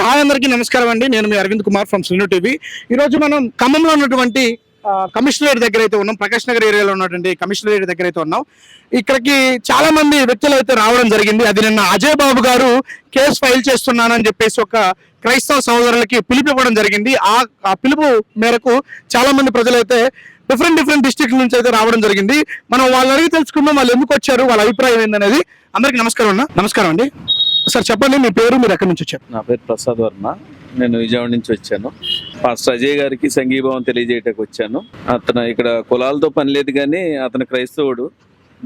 Hi అందరికీ నమస్కారం అండి. నేను మీ అరవింద్ కుమార్ ఫ్రమ్ సున్ను టీవీ ఈరోజు మనం ఖమ్మంలో ఉన్నటువంటి కమిషనరేట్ దగ్గర అయితే ఉన్నాం. ప్రకాష్ నగర్ ఏరియాలో ఉన్నటువంటి కమిషనరేట్ దగ్గర అయితే ఉన్నాం. ఇక్కడికి చాలా మంది వ్యక్తులు అయితే రావడం జరిగింది. అది నిన్న అజయ్ బాబు గారు కేసు ఫైల్ చేస్తున్నానని చెప్పేసి ఒక క్రైస్తవ సహోదరులకి పిలుపు ఇవ్వడం జరిగింది. ఆ పిలుపు మేరకు చాలా మంది ప్రజలైతే డిఫరెంట్ డిఫరెంట్ డిస్టిక్ నుంచి అయితే రావడం జరిగింది. మనం వాళ్ళని అడిగి తెలుసుకుందాం. వాళ్ళు ఎందుకు వచ్చారు? వాళ్ళ అభిప్రాయం ఏందనేది అందరికి నమస్కారం అన్న. నమస్కారం అండి. సార్ చెప్పండి మీ పేరు మీరు ఎక్కడి నుంచి వచ్చారు? నా పేరు ప్రసాద్ వర్మ. నేను విజయవాడ నుంచి వచ్చాను. పాస్టర్ అజయ్ గారికి సంఘీభావం తెలియజేయటకు వచ్చాను. అతను ఇక్కడ కులాలతో పని లేదు కానీ అతను క్రైస్తవుడు.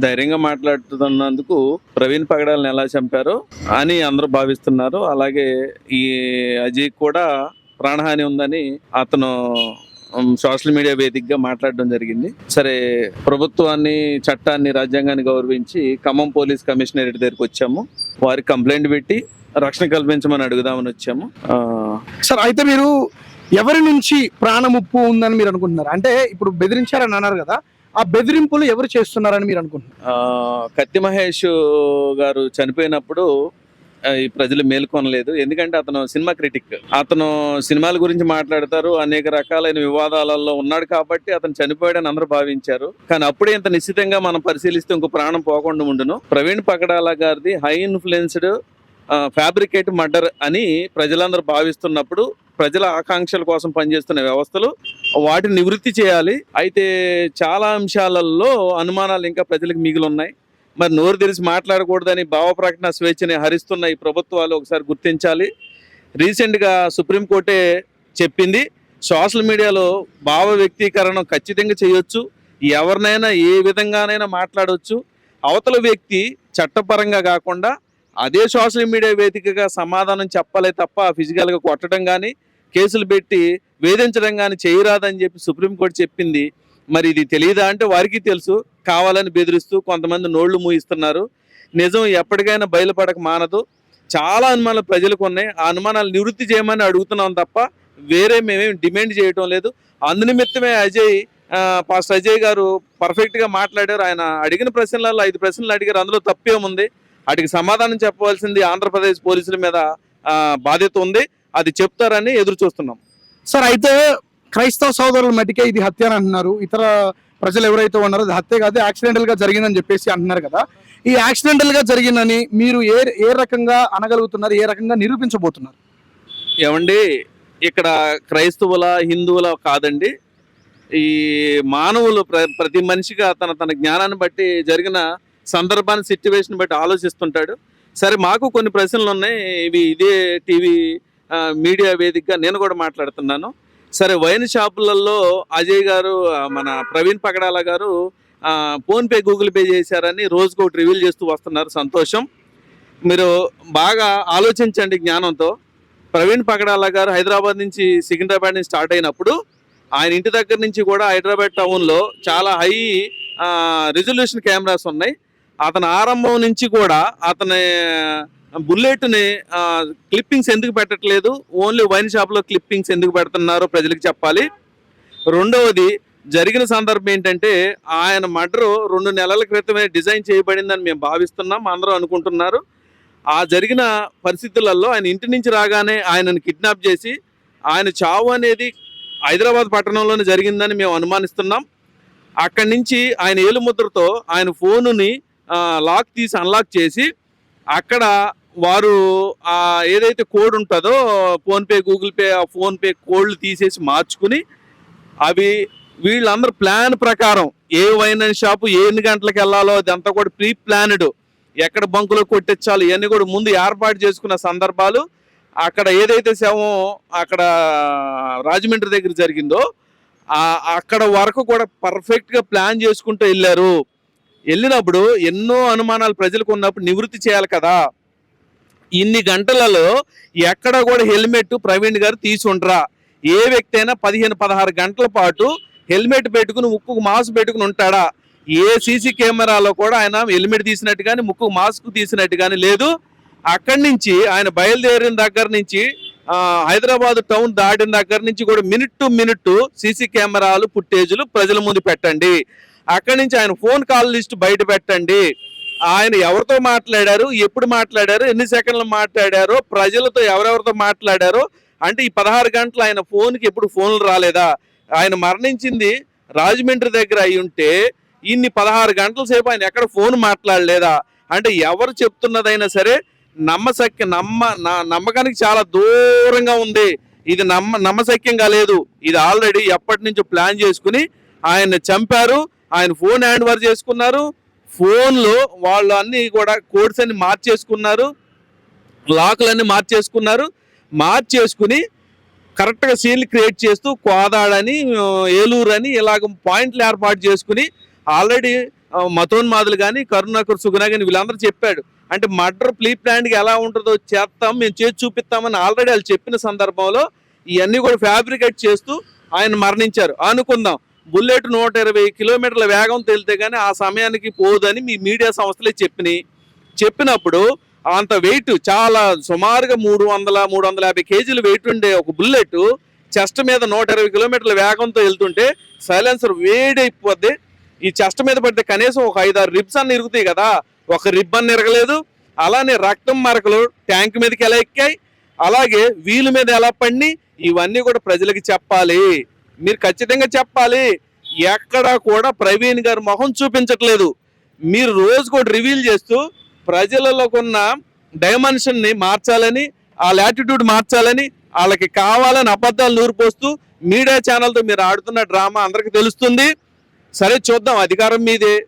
ధైర్యంగా మాట్లాడుతున్నందుకు ప్రవీణ్ పగడాలను ఎలా చంపారో అని అందరూ భావిస్తున్నారు. అలాగే ఈ అజయ్ కూడా ప్రాణహాని ఉందని అతను సోషల్ మీడియా వేదికగా మాట్లాడడం జరిగింది. సరే ప్రభుత్వాన్ని చట్టాన్ని రాజ్యాంగాన్ని గౌరవించి ఖమ్మం పోలీస్ కమిషనరేట్ దగ్గరికి వచ్చాము. వారికి కంప్లైంట్ పెట్టి రక్షణ కల్పించమని అడుగుదామని వచ్చాము. సార్ అయితే మీరు ఎవరి నుంచి ప్రాణ ముప్పు ఉందని మీరు అనుకుంటున్నారు? అంటే ఇప్పుడు బెదిరించారని అన్నారు కదా ఆ బెదిరింపులు ఎవరు చేస్తున్నారని మీరు అనుకుంటున్నారు? కత్తి మహేష్ గారు చనిపోయినప్పుడు ఈ ప్రజలు మేల్కొనలేదు. ఎందుకంటే అతను సినిమా క్రిటిక్. అతను సినిమాల గురించి మాట్లాడతారు అనేక రకాలైన వివాదాలలో ఉన్నాడు కాబట్టి అతను చనిపోయాడని అందరూ భావించారు. కానీ అప్పుడే ఇంత నిశ్చితంగా మనం పరిశీలిస్తే ఇంకో ప్రాణం పోకుండా ఉండును. ప్రవీణ్ పకడాల గారిది హై ఇన్ఫ్లుయెన్స్డ్ ఫ్యాబ్రికేట్ మర్డర్ అని ప్రజలందరూ భావిస్తున్నప్పుడు ప్రజల ఆకాంక్షల కోసం పనిచేస్తున్న వ్యవస్థలు వాటిని నివృత్తి చేయాలి. అయితే చాలా అంశాలలో అనుమానాలు ఇంకా ప్రజలకు మిగిలి ఉన్నాయి. మరి నోరు తెరిచి మాట్లాడకూడదని భావ ప్రకటన స్వేచ్ఛని హరిస్తున్న ఈ ప్రభుత్వాలు ఒకసారి గుర్తించాలి. రీసెంట్గా సుప్రీంకోర్టే చెప్పింది సోషల్ మీడియాలో భావ వ్యక్తీకరణ ఖచ్చితంగా చేయొచ్చు ఎవరినైనా ఏ విధంగానైనా మాట్లాడవచ్చు అవతల వ్యక్తి చట్టపరంగా కాకుండా అదే సోషల్ మీడియా వేదికగా సమాధానం చెప్పాలి తప్ప ఫిజికల్గా కొట్టడం కానీ కేసులు పెట్టి వేధించడం కానీ చేయరాదని చెప్పి సుప్రీంకోర్టు చెప్పింది. మరి ఇది తెలియదా అంటే వారికి తెలుసు. కావాలని బెదిరిస్తూ కొంతమంది నోళ్ళు మూయిస్తున్నారు. నిజం ఎప్పటికైనా బయలుపడక మానదు. చాలా అనుమానాలు ప్రజలకు ఉన్నాయి. ఆ అనుమానాలు నివృత్తి చేయమని అడుగుతున్నాం తప్ప వేరే మేమేం డిమాండ్ చేయటం లేదు. అందునిమిత్తమే అజయ్ పాస్ట్ పాస్టర్ అజయ్ గారు పర్ఫెక్ట్గా మాట్లాడారు. ఆయన అడిగిన ప్రశ్నలలో ఐదు ప్రశ్నలు అడిగారు. అందులో తప్పేముంది? వాటికి సమాధానం చెప్పవలసింది ఆంధ్రప్రదేశ్ పోలీసుల మీద బాధ్యత ఉంది. అది చెప్తారని ఎదురు చూస్తున్నాం సార్ అయితే క్రైస్తవ సోదరుల మటుకే ఇది హత్య అని అంటున్నారు. ఇతర ప్రజలు ఎవరైతే ఉన్నారో అది హత్య కాదు యాక్సిడెంటల్గా జరిగిందని చెప్పేసి అంటున్నారు కదా. ఈ యాక్సిడెంటల్గా జరిగిందని మీరు ఏ ఏ రకంగా అనగలుగుతున్నారు ఏ రకంగా నిరూపించబోతున్నారు? ఏమండి ఇక్కడ క్రైస్తవుల హిందువుల కాదండి. ఈ మానవులు ప్ర ప్రతి మనిషిగా తన తన జ్ఞానాన్ని బట్టి జరిగిన సందర్భాన్ని సిచ్యువేషన్ బట్టి ఆలోచిస్తుంటాడు. సరే మాకు కొన్ని ప్రశ్నలు ఉన్నాయి. ఇవి ఇదే టీవీ మీడియా వేదికగా నేను కూడా మాట్లాడుతున్నాను. సరే వైన్ షాపులలో అజయ్ గారు మన ప్రవీణ్ పగడాల గారు ఫోన్పే గూగుల్ పే చేశారని రోజుకు ఒకటి రివీల్ చేస్తూ వస్తున్నారు. సంతోషం. మీరు బాగా ఆలోచించండి జ్ఞానంతో. ప్రవీణ్ పగడాల గారు హైదరాబాద్ నుంచి సికింద్రాబాద్ నుంచి స్టార్ట్ అయినప్పుడు ఆయన ఇంటి దగ్గర నుంచి కూడా హైదరాబాద్ టౌన్లో చాలా హై రిజల్యూషన్ కెమెరాస్ ఉన్నాయి. అతని ఆరంభం నుంచి కూడా అతని బుల్లెట్ని క్లిప్పింగ్స్ ఎందుకు పెట్టట్లేదు? ఓన్లీ వైన్ షాప్లో క్లిప్పింగ్స్ ఎందుకు పెడుతున్నారో ప్రజలకు చెప్పాలి. రెండవది జరిగిన సందర్భం ఏంటంటే ఆయన మర్డర్ రెండు నెలల క్రితమే డిజైన్ చేయబడిందని మేము భావిస్తున్నాం అందరూ అనుకుంటున్నారు. ఆ జరిగిన పరిస్థితులలో ఆయన ఇంటి నుంచి రాగానే ఆయనను కిడ్నాప్ చేసి ఆయన చావు అనేది హైదరాబాద్ పట్టణంలోనే జరిగిందని మేము అనుమానిస్తున్నాం. అక్కడి నుంచి ఆయన ఏలుముద్రతో ఆయన ఫోనుని లాక్ తీసి అన్లాక్ చేసి అక్కడ వారు ఆ ఏదైతే కోడ్ ఉంటుందో ఫోన్పే గూగుల్ పే ఆ ఫోన్పే కోడ్లు తీసేసి మార్చుకుని అవి వీళ్ళందరూ ప్లాన్ ప్రకారం ఏ వైన్ షాపు ఎన్ని గంటలకు వెళ్ళాలో అదంతా కూడా ప్రీ ప్లాన్డ్ ఎక్కడ బంకులో కొట్టించాలి ఇవన్నీ కూడా ముందు ఏర్పాటు చేసుకున్న సందర్భాలు. అక్కడ ఏదైతే శవం అక్కడ రాజమండ్రి దగ్గర జరిగిందో అక్కడ వరకు కూడా పర్ఫెక్ట్గా ప్లాన్ చేసుకుంటూ వెళ్ళారు. వెళ్ళినప్పుడు ఎన్నో అనుమానాలు ప్రజలకు ఉన్నప్పుడు నివృత్తి చేయాలి కదా. ఇన్ని గంటలలో ఎక్కడ కూడా హెల్మెట్ ప్రవీణ్ గారు తీసుండ్రా. ఏ వ్యక్తి అయినా పదిహేను పదహారు గంటల పాటు హెల్మెట్ పెట్టుకుని ముక్కుకు మాస్క్ పెట్టుకుని ఉంటాడా? ఏ సీసీ కెమెరాలో కూడా ఆయన హెల్మెట్ తీసినట్టు కానీ ముక్కు మాస్క్ తీసినట్టు కానీ లేదు. అక్కడి నుంచి ఆయన బయలుదేరిన దగ్గర నుంచి హైదరాబాద్ టౌన్ దాటిన దగ్గర నుంచి కూడా మినిట్ టు మినిట్ సీసీ కెమెరాలు ఫుటేజ్లు ప్రజల ముందు పెట్టండి. అక్కడి నుంచి ఆయన ఫోన్ కాల్ లిస్ట్ బయట పెట్టండి. ఆయన ఎవరితో మాట్లాడారు ఎప్పుడు మాట్లాడారు ఎన్ని సెకండ్లు మాట్లాడారో ప్రజలతో ఎవరెవరితో మాట్లాడారో అంటే ఈ పదహారు గంటలు ఆయన ఫోన్కి ఎప్పుడు ఫోన్లు రాలేదా? ఆయన మరణించింది రాజమండ్రి దగ్గర అయి ఉంటే ఇన్ని పదహారు గంటల సేపు ఆయన ఎక్కడ ఫోన్ మాట్లాడలేదా? అంటే ఎవరు చెప్తున్నదైనా సరే నమ్మశక్య నమ్మ నా- నమ్మకానికి చాలా దూరంగా ఉంది. ఇది నమ్మ నమ్మశక్యంగా లేదు. ఇది ఆల్రెడీ ఎప్పటి నుంచో ప్లాన్ చేసుకుని ఆయన చంపారు. ఆయన ఫోన్ హ్యాండ్ ఓవర్ చేసుకున్నారు. ఫోన్లో వాళ్ళు అన్నీ కూడా కోడ్స్ అన్ని మార్చేసుకున్నారు. లాకులన్నీ మార్చేసుకున్నారు. మార్చేసుకుని కరెక్ట్గా సీన్లు క్రియేట్ చేస్తూ కోదాడని ఏలూరు అని ఇలాగ పాయింట్లు ఏర్పాటు చేసుకుని ఆల్రెడీ మతోన్మాదులు కానీ కరుణాకర్ సుగుణ కానీ వీళ్ళందరూ చెప్పాడు. అంటే మర్డర్ ప్లీ ప్లాన్కి ఎలా ఉంటుందో చేస్తాం మేము చేసి చూపిస్తామని ఆల్రెడీ వాళ్ళు చెప్పిన సందర్భంలో ఇవన్నీ కూడా ఫ్యాబ్రికేట్ చేస్తూ ఆయన మరణించారు. అనుకుందాం. బుల్లెట్ నూట ఇరవై కిలోమీటర్ల వేగం తెలితే కానీ ఆ సమయానికి పోదని మీ మీడియా సంస్థలే చెప్పినాయి చెప్పినప్పుడు అంత వెయిట్ చాలా సుమారుగా మూడు వందల మూడు వందల యాభై కేజీలు వెయిట్ ఉండే ఒక బుల్లెట్ చెస్ట్ మీద నూట ఇరవై కిలోమీటర్ల వేగంతో వెళ్తుంటే సైలెన్సర్ వేడైపోద్ది. ఈ చెస్ట్ మీద పడితే కనీసం ఒక ఐదారు రిబ్స్ అన్న ఇరుగుతాయి కదా ఒక రిబ్ అని ఇరగలేదు. అలానే రక్తం మరకలు ట్యాంక్ మీదకి ఎలా ఎక్కాయి అలాగే వీలు మీద ఎలా పడి ఇవన్నీ కూడా ప్రజలకి చెప్పాలి. మీరు ఖచ్చితంగా చెప్పాలి. ఎక్కడా కూడా ప్రవీణ్ గారు మొహం చూపించట్లేదు. మీరు రోజు కూడా రివీల్ చేస్తూ ప్రజలలోకి ఉన్న మార్చాలని వాళ్ళ యాటిట్యూడ్ మార్చాలని వాళ్ళకి కావాలని అబద్ధాలు నూరిపోస్తూ మీడియా ఛానల్తో మీరు ఆడుతున్న డ్రామా అందరికి తెలుస్తుంది. సరే చూద్దాం. అధికారం మీదే.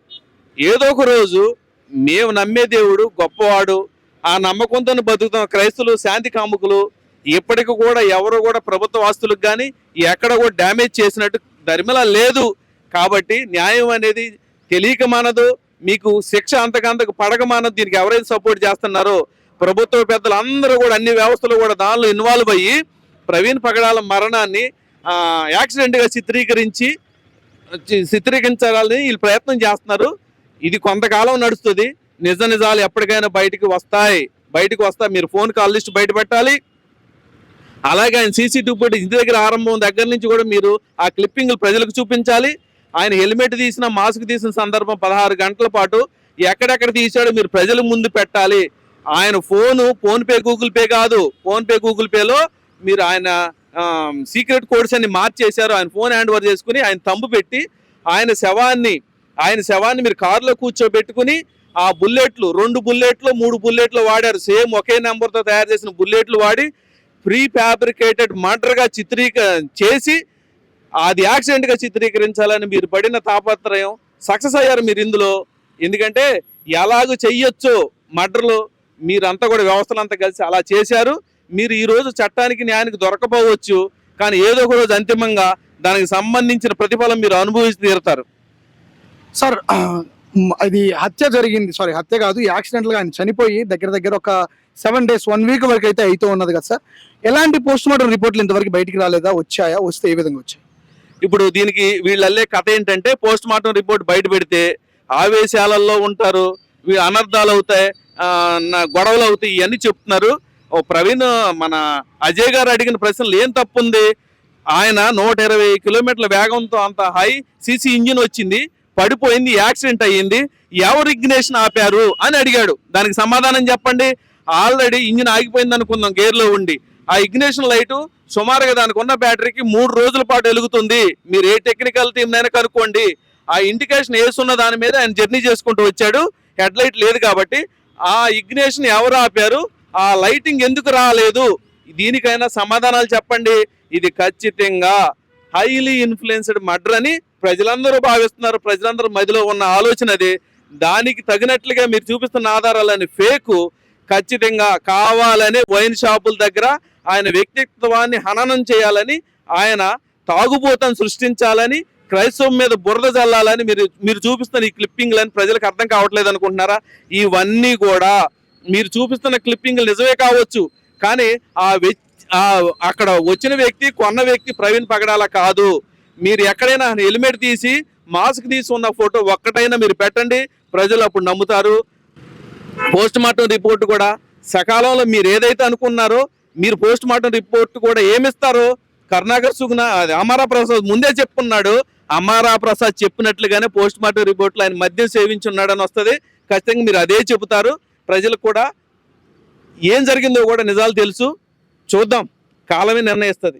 ఏదో ఒక రోజు మేము నమ్మే దేవుడు గొప్పవాడు. ఆ నమ్మకంతో బతుకుతాం. క్రైస్తులు శాంతి కాముకులు ఇప్పటికి కూడా ఎవరు కూడా ప్రభుత్వ ఆస్తులకు కానీ ఎక్కడ కూడా డ్యామేజ్ చేసినట్టు ధర్మిలా లేదు. కాబట్టి న్యాయం అనేది తెలియక మానదు. మీకు శిక్ష అంతకంతకు పడక మానదు. దీనికి ఎవరైతే సపోర్ట్ చేస్తున్నారో ప్రభుత్వ పెద్దలు అందరూ కూడా అన్ని వ్యవస్థలు కూడా దానిలో ఇన్వాల్వ్ అయ్యి ప్రవీణ్ పగడాల మరణాన్ని యాక్సిడెంట్గా చిత్రీకరించి చిత్రీకరించాలని వీళ్ళు ప్రయత్నం చేస్తున్నారు. ఇది కొంతకాలం నడుస్తుంది. నిజ నిజాలు ఎప్పటికైనా బయటికి వస్తాయి. బయటకు వస్తా మీరు ఫోన్ కాల్ లిస్ట్ బయట పెట్టాలి. అలాగే ఆయన సీసీ ఫుటేజ్ ఇంటి దగ్గర ఆరంభం దగ్గర నుంచి కూడా మీరు ఆ క్లిప్పింగ్ ప్రజలకు చూపించాలి. ఆయన హెల్మెట్ తీసిన మాస్క్ తీసిన సందర్భం పదహారు గంటల పాటు ఎక్కడెక్కడ తీసాడో మీరు ప్రజల ముందు పెట్టాలి. ఆయన ఫోను ఫోన్పే గూగుల్ పే కాదు. ఫోన్పే గూగుల్ పేలో మీరు ఆయన సీక్రెట్ కోడ్స్ అన్ని మార్చేశారు. ఆయన ఫోన్ హ్యాండ్ ఓవర్ చేసుకుని ఆయన తంబు పెట్టి ఆయన శవాన్ని ఆయన శవాన్ని మీరు కారులో కూర్చోబెట్టుకుని ఆ బుల్లెట్లు రెండు బుల్లెట్లు మూడు బుల్లెట్లు వాడారు. సేమ్ ఒకే నెంబర్తో తయారు చేసిన బుల్లెట్లు వాడి ప్రీ ఫ్యాబ్రికేటెడ్ మర్డర్గా చిత్రీక చేసి అది యాక్సిడెంట్గా చిత్రీకరించాలని మీరు పడిన తాపత్రయం సక్సెస్ అయ్యారు మీరు ఇందులో. ఎందుకంటే ఎలాగ చెయ్యొచ్చు మర్డర్లు మీరంతా కూడా వ్యవస్థలంతా కలిసి అలా చేశారు. మీరు ఈరోజు చట్టానికి న్యాయానికి దొరకపోవచ్చు కానీ ఏదో ఒక రోజు అంతిమంగా దానికి సంబంధించిన ప్రతిఫలం మీరు అనుభవించి తీరుతారు. సార్ ఇది హత్య జరిగింది. సారీ హత్య కాదు యాక్సిడెంట్గా ఆయన చనిపోయి దగ్గర దగ్గర ఒక సెవెన్ డేస్ వన్ వీక్ వరకు అయితే అవుతూ ఉన్నది కదా సార్. ఎలాంటి పోస్ట్ మార్టం రిపోర్ట్లు ఇంతవరకు బయటికి రాలేదా? వచ్చాయా? వస్తే ఏ విధంగా వచ్చాయి? ఇప్పుడు దీనికి వీళ్ళల్లే కథ ఏంటంటే పోస్ట్ మార్టం రిపోర్ట్ బయట పెడితే ఆవేశాలలో ఉంటారు అనర్థాలు అవుతాయి నా గొడవలు అవుతాయి ఇవన్నీ చెప్తున్నారు. ఓ ప్రవీణ్ మన అజయ్ గారు అడిగిన ప్రశ్నలు ఏం తప్పు ఉంది ఆయన నూట ఇరవై కిలోమీటర్ల వేగంతో అంత హై సీసీ ఇంజిన్ వచ్చింది. పడిపోయింది యాక్సిడెంట్ అయ్యింది ఎవరు ఇగ్నేషన్ ఆపారు అని అడిగాడు. దానికి సమాధానం చెప్పండి. ఆల్రెడీ ఇంజిన్ ఆగిపోయింది అనుకుందాం గేర్లో ఉండి. ఆ ఇగ్నేషన్ లైటు సుమారుగా దానికి ఉన్న బ్యాటరీకి మూడు రోజుల పాటు వెలుగుతుంది. మీరు ఏ టెక్నికల్ టీం కనుక్కోండి. ఆ ఇండికేషన్ వేసున్న దాని మీద ఆయన జర్నీ చేసుకుంటూ వచ్చాడు. హెడ్ లైట్ లేదు కాబట్టి ఆ ఇగ్నేషన్ ఎవరు ఆపారు? ఆ లైటింగ్ ఎందుకు రాలేదు? దీనికైనా సమాధానాలు చెప్పండి. ఇది ఖచ్చితంగా హైలీ ఇన్ఫ్లుయెన్స్డ్ మర్డర్ అని ప్రజలందరూ భావిస్తున్నారు ప్రజలందరూ మదిలో ఉన్న ఆలోచన అది. దానికి తగినట్లుగా మీరు చూపిస్తున్న ఆధారాలని ఫేకు. ఖచ్చితంగా కావాలని వైన్ షాపుల దగ్గర ఆయన వ్యక్తిత్వాన్ని హననం చేయాలని ఆయన తాగుబోతను సృష్టించాలని క్రైస్తవం మీద బురద చల్లాలని మీరు మీరు చూపిస్తున్న ఈ క్లిప్పింగ్లని ప్రజలకు అర్థం కావట్లేదు అనుకుంటున్నారా? ఇవన్నీ కూడా మీరు చూపిస్తున్న క్లిప్పింగ్లు నిజమే కావచ్చు. కానీ ఆ వ్యక్తి ఆ అక్కడ వచ్చిన వ్యక్తి కొన్న వ్యక్తి ప్రవీణ్ పగడాల కాదు. మీరు ఎక్కడైనా హెల్మెట్ తీసి మాస్క్ తీసి ఉన్న ఫోటో ఒక్కటైనా మీరు పెట్టండి. ప్రజలు అప్పుడు నమ్ముతారు. పోస్ట్ మార్టం రిపోర్ట్ కూడా సకాలంలో మీరు ఏదైతే అనుకున్నారో మీరు పోస్ట్ మార్టం రిపోర్ట్ కూడా ఏమిస్తారో కర్ణాకర్ సుగుణ అది అమారా ప్రసాద్ ముందే చెప్పుకున్నాడు. అమారా ప్రసాద్ చెప్పినట్లుగానే పోస్ట్ మార్టం రిపోర్ట్లో ఆయన మద్యం సేవించున్నాడని వస్తుంది. ఖచ్చితంగా మీరు అదే చెబుతారు. ప్రజలకు కూడా ఏం జరిగిందో కూడా నిజాలు తెలుసు. చూద్దాం. కాలమే నిర్ణయిస్తుంది.